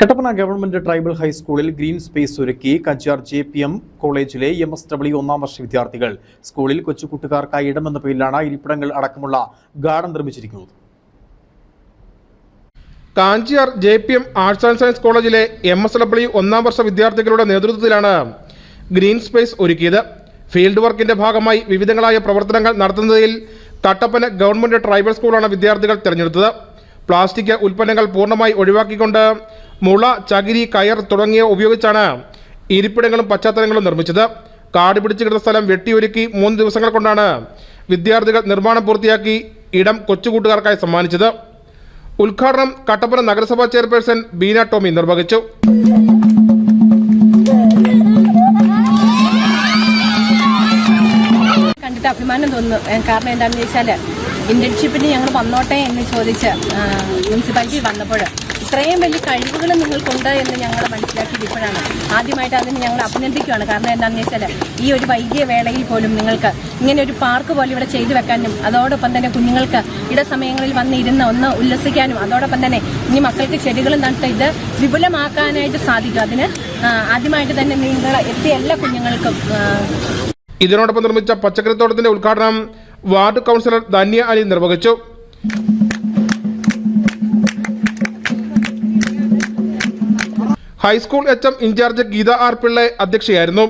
Kattappana government tribal ഹൈസ്കൂളിൽ green space ഒരുക്കി Kanchiyar J P M കോളേജിലെ എം എസ് ഡബ്ല്യു ഒന്നാം വർഷ വിദ്യാർത്ഥികൾ. സ്കൂളിൽ കൊച്ചുകൂട്ടുകാർക്കായി ഇടമെന്ന പേരിലാണ് ഇരിപ്പിടങ്ങൾ അടക്കമുള്ള ഗാർഡൻ നിർമ്മിച്ചിരിക്കുന്നത്. Kanchiyar J P M arts and science കോളേജിലെ എം എസ് ഡബ്ല്യു ഒന്നാം വർഷ വിദ്യാർത്ഥികളുടെ നേതൃത്വത്തിലാണ് ഗ്രീൻ സ്പേസ് ഒരുക്കിയത്. ഫീൽഡ് വർക്കിന്റെ ഭാഗമായി വിവിധങ്ങളായ പ്രവർത്തനങ്ങൾ നടത്തുന്നതിൽ കട്ടപ്പന ഗവൺമെന്റ് ട്രൈബൽ സ്കൂളാണ് വിദ്യാർത്ഥികൾ തിരഞ്ഞെടുത്തത്. പ്ലാസ്റ്റിക് ഉൽപ്പന്നങ്ങൾ പൂർണമായി ഒഴിവാക്കിക്കൊണ്ട് മുള ചകിരി കയർ തുടങ്ങിയ ഉപയോഗിച്ചാണ് ഇരിപ്പിടങ്ങളും പശ്ചാത്തലങ്ങളും നിർമ്മിച്ചത്. കാട് പിടിച്ചു കിടന്ന സ്ഥലം വെട്ടിയൊരുക്കി മൂന്ന് ദിവസങ്ങൾ കൊണ്ടാണ് വിദ്യാർത്ഥികൾ നിർമ്മാണം പൂർത്തിയാക്കി ഇടം കൊച്ചുകൂട്ടുകാർക്കായി സമ്മാനിച്ചത്. ഉദ്ഘാടനം കട്ടപ്പന നഗരസഭാ ചെയർപേഴ്സൺ ബീന ടോമി നിർവഹിച്ചു. കണ്ടിട്ട് അഭിമാനം തോന്നുന്നു. കാരണം എന്താണെന്ന് ചോദിച്ചാൽ ഇന്റേൺഷിപ്പിന് ഞങ്ങൾ വന്നോട്ടെ എന്ന് ചോദിച്ച് മുനിസിപ്പാലിറ്റി വന്നപ്പോൾ ഇത്രയും വലിയ കഴിവുകൾ നിങ്ങൾക്കുണ്ട് എന്ന് ഞങ്ങൾ മനസ്സിലാക്കിയത് ആദ്യമായിട്ട് അതിന് ഞങ്ങൾ അഭിനന്ദിക്കുകയാണ് കാരണം എന്താണെന്ന് വെച്ചാൽ ഈ ഒരു വൈകിയ വേളയിൽ പോലും നിങ്ങൾക്ക് ഇങ്ങനെ ഒരു പാർക്ക് പോലെ ഇവിടെ ചെയ്തു വെക്കാനും അതോടൊപ്പം തന്നെ കുഞ്ഞുങ്ങൾക്ക് ഇടസമയങ്ങളിൽ വന്നിരുന്ന് ഒന്ന് ഉല്ലസിക്കാനും അതോടൊപ്പം തന്നെ ഇനി മക്കൾക്ക് ചെടികൾ നട്ട് ഇത് വിപുലമാക്കാനായിട്ട് സാധിക്കും. അതിന് ആദ്യമായിട്ട് തന്നെ നിങ്ങൾ എത്തിയ എല്ലാ കുഞ്ഞുങ്ങൾക്കും ഇതിനോടൊപ്പം നിർമ്മിച്ച പച്ചക്കറിത്തോട്ടത്തിന്റെ ഉദ്ഘാടനം വാർഡ് കൗൺസിലർ ധന്യ അലി നിർവഹിച്ചു. High school H M incharge Geetha R Pillai അധ്യക്ഷയായിരുന്നു.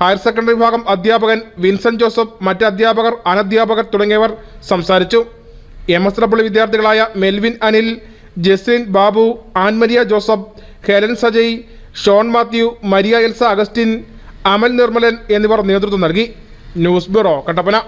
Higher secondary വിഭാഗം അധ്യാപകൻ വിൻസെന്റ് ജോസഫ് മറ്റ് അധ്യാപകർ അനധ്യാപകർ തുടങ്ങിയവർ സംസാരിച്ചു. എം എസ് ഡബ്ല്യു വിദ്യാർത്ഥികളായ Melvin Anil Jaslin Babu Ann Maria Joseph Helen Sajay Sean Mathew Maria Elsa Augustine Amal Nirmalan എന്നിവർ നേതൃത്വം നൽകി. News bureau Kattappana.